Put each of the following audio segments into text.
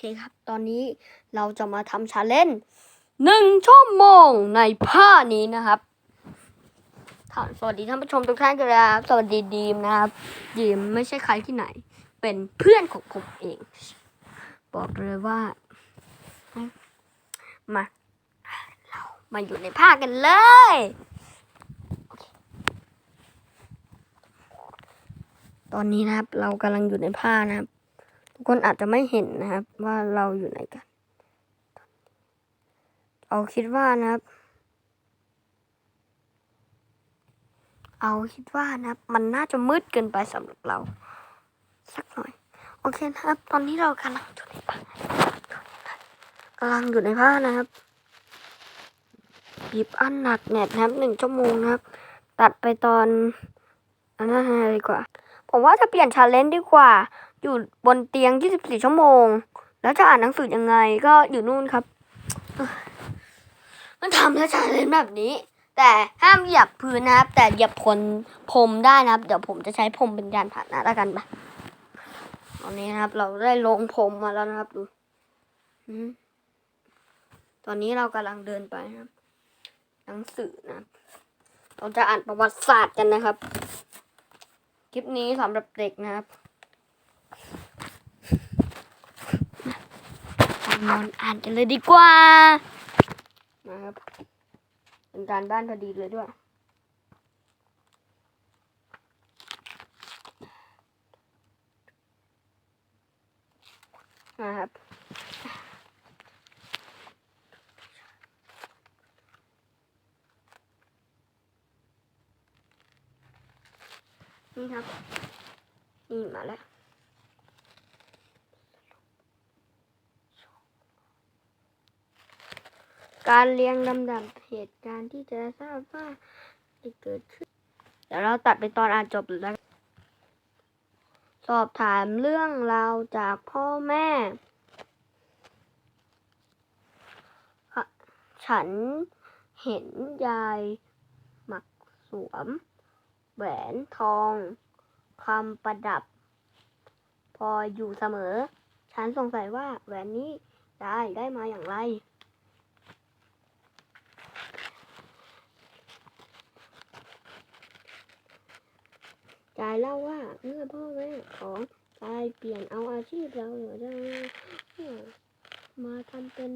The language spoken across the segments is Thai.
เคครับ ตอนนี้เราจะมาทำชาเลนจ์หนึ่งชั่วโมงในผ้านี้นะครับท่านสวัสดีท่านผู้ชมทุกท่านกันนะครับ สวัสดีดีมนะครับดีมไม่ใช่ใครที่ไหน เป็นเพื่อนของผมเอง บอกเลยว่า มา เรามาอยู่ในผ้ากันเลยตอนนี้นะครับ เรากำลังอยู่ในผ้านะครับ คนอาจจะไม่เห็นนะครับ ว่าเราอยู่ไหนกัน เอาคิดว่านะครับ เอาคิดว่านะครับ มันน่าจะมืดเกินไปสำหรับเรา สักหน่อย โอเคนะครับ ตอนนี้เรากำลังอยู่ในผ้ากำลังอยู่ในผ้านะครับหยิบอันหนักแน่นะครับหนึ่งชั่วโมงนะครับ ตัดไปตอนอันนั้นเลยดีกว่า ผมว่าจะเปลี่ยนชาเลนจ์ดีกว่า อยู่บนเตียง 24 ชั่วโมง แล้วจะอ่านหนังสือยังไงก็อยู่นู่นครับ มันทำแล้วชาเลนแบบนี้ แต่ห้ามเหยียบพื้นนะครับ แต่เหยียบพลพรมได้นะครับ เดี๋ยวผมจะใช้พรมเป็นยานพาหนะแล้วกันปะตอนนี้นะครับ เราได้ลงพรมมาแล้วนะครับดูตอนนี้เรากำลังเดินไปนะครับ หนังสือนะครับเราจะอ่านประวัติศาสตร์กันนะครับ คลิปนี้สำหรับเด็กนะครับมา นอนอ่านกันเลยดีกว่านะครับ เป็นการบ้านพอดีเลยด้วยนะครับนี่ครับ นี่มาแล้ว การเรียงลำดับเหตุการณ์ที่จะทราบว่าได้เกิดขึ้นเดี๋ยวเราตัดไปตอนอ่านจบแล้วสอบถามเรื่องราวจากพ่อแม่ ฉันเห็นยายหมักสวม แหวนทองคำประดับ พออยู่เสมอ ฉันสงสัยว่าแหวนนี้ได้ได้มาอย่างไร จายเล่าว่าเมื่อพ่อแม่ของจายเปลี่ยนเอาอาชีพเราเหนือจะมาทำเป็น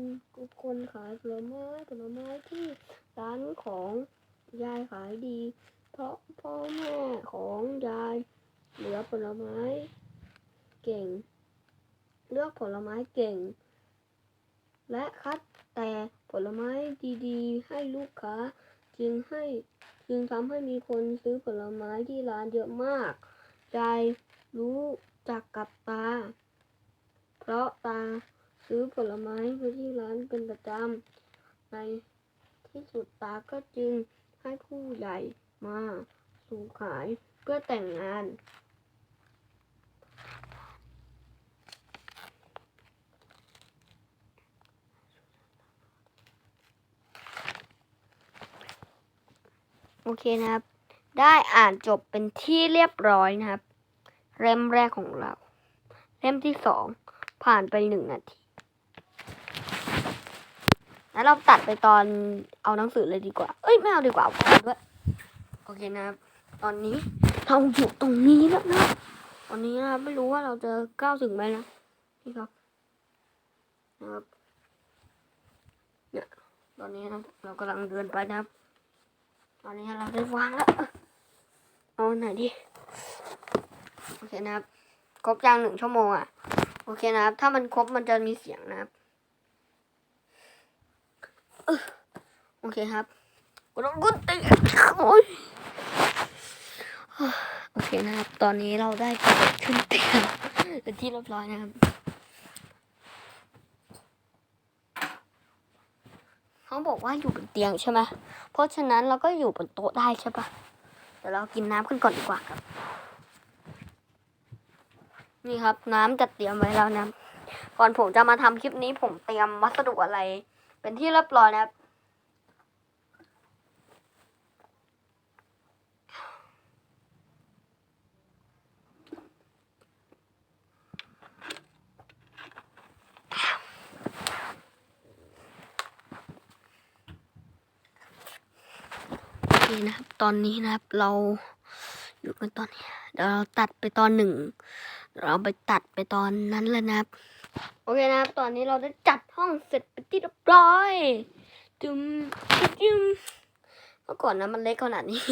คนขายผลไม้ผลไม้ที่ร้านของยายขายดี เพราะพ่อแม่ของยายเหลือผลไม้เก่ง เลือกผลไม้เก่ง และคัดแต่ผลไม้ดีๆ ให้ลูกค้าจึงให้ จึงทำให้มีคนซื้อผลไม้ที่ร้านเยอะมาก ใจรู้จักกับตา เพราะตาซื้อผลไม้ไปที่ร้านเป็นประจำ ในที่สุดตาก็จึงให้ผู้ใหญ่มาสู่ขายเพื่อแต่งงาน โอเคนะครับ ได้อ่านจบเป็นที่เรียบร้อยนะครับ เล่มแรกของเรา เล่มที่สองผ่านไปหนึ่งนาทีแล้วเราตัดไปตอนเอาหนังสือเลยดีกว่า เอ้ยไม่เอาดีกว่าเอาของด้วย โอเคนะครับ ตอนนี้เราอยู่ตรงนี้แล้วนะ ตอนนี้นะครับไม่รู้ว่าเราจะก้าวถึงไหมนะนี่ครับนะครับ เนี่ย ตอนนี้นะเรากำลังเดินไปนะครับ ตอนนี้เราได้วางแล้ว เอาไหนดี โอเคนะครับ ครบยังหนึ่งชั่วโมงอะ โอเคนะครับ ถ้ามันครบมันจะมีเสียงนะครับ โอเคครับกดกุดตีโอ้ยโอเคนะครับ ตอนนี้เราได้ขึ้นเตียงเป็นที่เรียบร้อยนะครับ เขาบอกว่าอยู่บนเตียงใช่ไหมเพราะฉะนั้นเราก็อยู่บนโต๊ะได้ใช่ปะเดี๋ยวเรากินน้ำกันก่อนดีกว่าครับ นี่ครับน้ำจัดเตรียมไว้แล้วนะ ก่อนผมจะมาทำคลิปนี้ผมเตรียมวัสดุอะไร เป็นที่เรียบร้อยนะครับ นะครับ ตอนนี้นะครับเราอยู่กันตอนนี้เดี๋ยวเราตัดไปตอนหนึ่งเราไปตัดไปตอนนั้นเลยนะครับ โอเคนะครับ ตอนนี้เราได้จัดห้องเสร็จไปที่เรียบร้อยจุมจุมเมื่อก่อนนะมันเล็กขนาดนี้